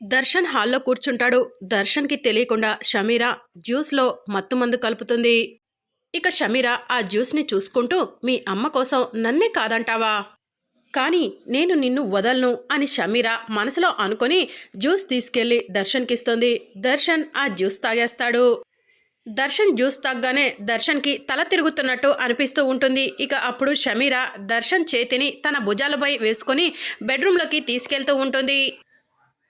దర్శన్ హాల్లో కూర్చుంటాడు. దర్శన్కి తెలియకుండా షమీరా జ్యూస్లో మత్తుమందు కలుపుతుంది. ఇక షమీరా ఆ జ్యూస్ని చూసుకుంటూ మీ అమ్మ కోసం నన్నే కాదంటావా? కానీ నేను నిన్ను వదలను అని షమీరా మనసులో అనుకొని జ్యూస్ తీసుకెళ్ళి దర్శన్కిస్తుంది. దర్శన్ ఆ జ్యూస్ తాగేస్తాడు. దర్శన్ జ్యూస్ తాగ్గానే దర్శన్కి తల తిరుగుతున్నట్టు అనిపిస్తూ ఉంటుంది. ఇక అప్పుడు షమీరా దర్శన్ చేతిని తన భుజాలపై వేసుకొని బెడ్రూమ్లోకి తీసుకెళ్తూ ఉంటుంది.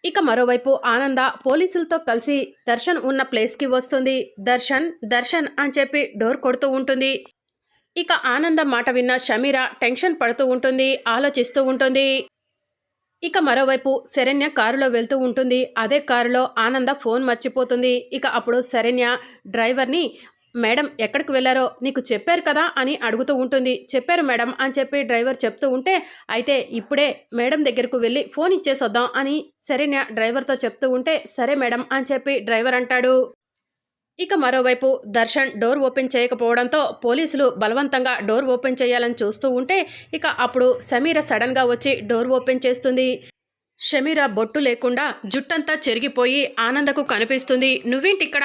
ఇక మరోవైపు ఆనంద పోలీసులతో కలిసి దర్శన్ ఉన్న ప్లేస్కి వస్తుంది. దర్శన్ దర్శన్ అని చెప్పి డోర్ కొడుతూ ఉంటుంది. ఇక ఆనంద మాట విన్న షమీర టెన్షన్ పడుతూ ఉంటుంది ఆలోచిస్తూ ఉంటుంది. ఇక మరోవైపు శరణ్య కారులో వెళ్తూ ఉంటుంది. అదే కారులో ఆనంద ఫోన్ మర్చిపోతుంది. ఇక అప్పుడు శరణ్య డ్రైవర్ని మేడం ఎక్కడికి వెళ్ళారో నీకు చెప్పారు కదా అని అడుగుతూ ఉంటుంది. చెప్పారు మేడం అని చెప్పి డ్రైవర్ చెప్తూ ఉంటే అయితే ఇప్పుడే మేడం దగ్గరకు వెళ్ళి ఫోన్ ఇచ్చేసొద్దాం అని సరేనా డ్రైవర్తో చెప్తూ ఉంటే సరే మేడం అని చెప్పి డ్రైవర్ అంటాడు. ఇక మరోవైపు దర్శన్ డోర్ ఓపెన్ చేయకపోవడంతో పోలీసులు బలవంతంగా డోర్ ఓపెన్ చేయాలని చూస్తూ ఉంటే ఇక అప్పుడు సమీర సడన్గా వచ్చి డోర్ ఓపెన్ చేస్తుంది. షమీర బొట్టు లేకుండా జుట్టంతా చెరిగిపోయి ఆనందకు కనిపిస్తుంది. నువ్వేంటిక్కడ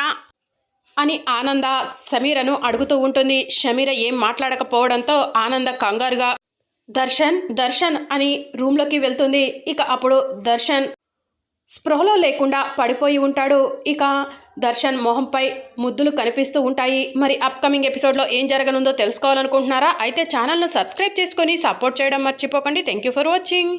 అని ఆనంద సమీరను అడుగుతూ ఉంటుంది. షమీర ఏం మాట్లాడకపోవడంతో ఆనంద కంగారుగా దర్శన్ దర్శన్ అని రూమ్లోకి వెళ్తుంది. ఇక అప్పుడు దర్శన్ స్పృహలో లేకుండా పడిపోయి ఉంటాడు. ఇక దర్శన్ మొహంపై ముద్దులు కనిపిస్తూ ఉంటాయి. మరి అప్కమింగ్ ఎపిసోడ్లో ఏం జరగనుందో తెలుసుకోవాలనుకుంటున్నారా? అయితే ఛానల్ను సబ్స్క్రైబ్ చేసుకొని సపోర్ట్ చేయడం మర్చిపోకండి. Thank you for watching